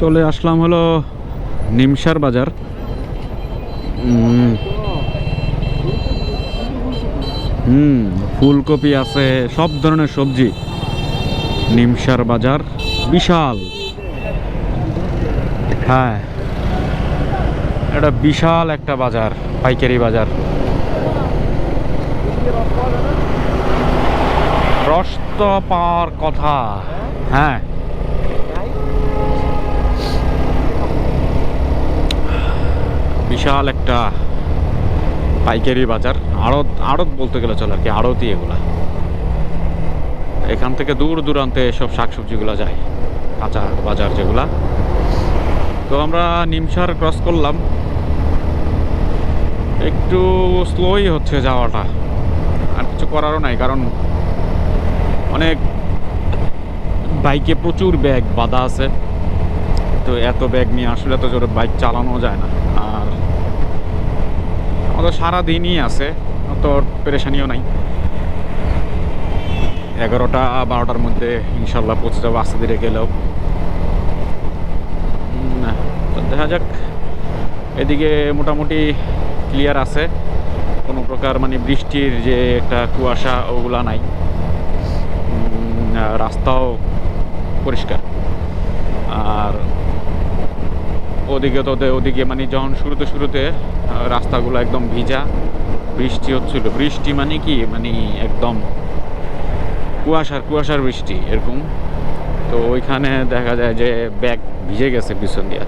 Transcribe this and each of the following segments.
চলে আসলাম হলো নিমসার বাজার। হুম, ফুলকপি আছে, সব ধরনের সবজি। নিমসার বাজার, বিশাল। হ্যাঁ এটা বিশাল একটা বাজার, পাইকারি বাজার। রস তো পাওয়ার কথা। হ্যাঁ। বিশাল একটা পাইকারি বাজার। আড়ত আড়ত বলতে গেলে চলে আর কি, আড়তই এগুলা। এখান থেকে দূর দূরান্তে সব শাকসবজিগুলো যায়, কাঁচা বাজার যেগুলা। তো আমরা নিমসার ক্রস করলাম। একটু স্লোই হচ্ছে যাওয়াটা। আর কিছু করারও নাই, কারণ অনেক বাইকে প্রচুর ব্যাগ বাঁধা আছে। তো এত ব্যাগ নিয়ে আসলে তো জোরে বাইক চালানো যায় না। আমাদের সারাদিনই আছে অত পেরেশানিও নাই। এগারোটা, বারোটার মধ্যে ইনশাল্লাহ পৌঁছে যাব আস্তে ধীরে গেলেও। তো দেখা যাক। এদিকে মোটামুটি ক্লিয়ার আছে। কোনো প্রকার মানে বৃষ্টির যে একটা কুয়াশা, ওগুলা নাই। রাস্তাও পরিষ্কার। আর ওদিকে তো ওদিকে মানে যখন শুরুতে শুরুতে রাস্তাগুলো একদম ভিজা, বৃষ্টি হচ্ছিল। বৃষ্টি মানে কি? মানে একদম কুয়াশার কুয়াশার বৃষ্টি এরকম। তো ওইখানে দেখা যায় যে ব্যাগ ভিজে গেছে পিছন দিয়া।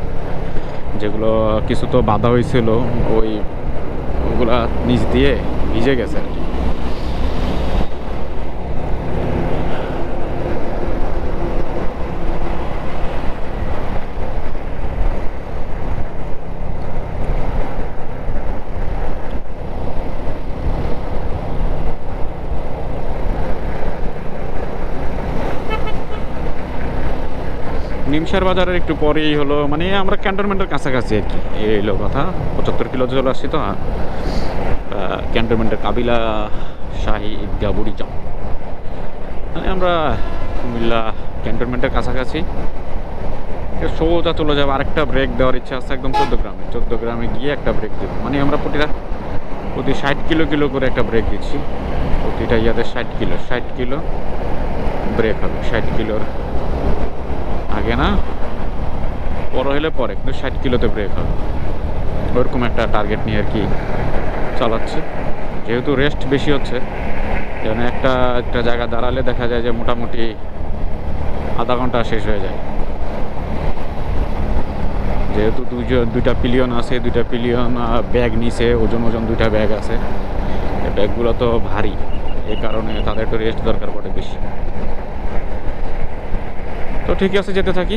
যেগুলো কিছু তো বাধা হয়েছিল, ওই ওগুলা নিচ দিয়ে ভিজে গেছে আর কি। নিমসার বাজারের একটু পরেই হলো মানে আমরা ক্যান্টনমেন্টের কাছাকাছি আর কি। এই হলো কথা, পঁচাত্তর কিলো চলে আসছি তো ক্যান্টনমেন্টের কাবিলা শাহী ঈদগাহ বুড়িচং মানে আমরা কুমিল্লা ক্যান্টনমেন্টের কাছাকাছি। সোজা চলে যাব, আরেকটা ব্রেক দেওয়ার ইচ্ছা আছে একদম চোদ্দ গ্রামে। চোদ্দ গ্রামে গিয়ে একটা ব্রেক দেবো। মানে আমরা প্রতিটা, প্রতি ষাট কিলো কিলো করে একটা ব্রেক দিচ্ছি। প্রতিটা ইয়াতে ষাট কিলো ষাট কিলো ব্রেক হবে। ষাট কিলোর আগে না? বড় হলে পরে, কিন্তু ষাট কিলোতে ব্রেক হবে ওরকম একটা টার্গেট নিয়ে আর কি চালাচ্ছে। যেহেতু রেস্ট বেশি হচ্ছে, যেন একটা একটা জায়গা দাঁড়ালে দেখা যায় যে মোটামুটি আধা ঘণ্টা শেষ হয়ে যায়। যেহেতু দুইজন, দুইটা পিলিয়ন আছে, দুইটা পিলিয়ন ব্যাগ নিছে, ওজন ওজন দুইটা ব্যাগ আছে। ব্যাগগুলো তো ভারী, এই কারণে তাদের একটু রেস্ট দরকার পড়ে বেশি। তো ঠিক আছে যেতে থাকি।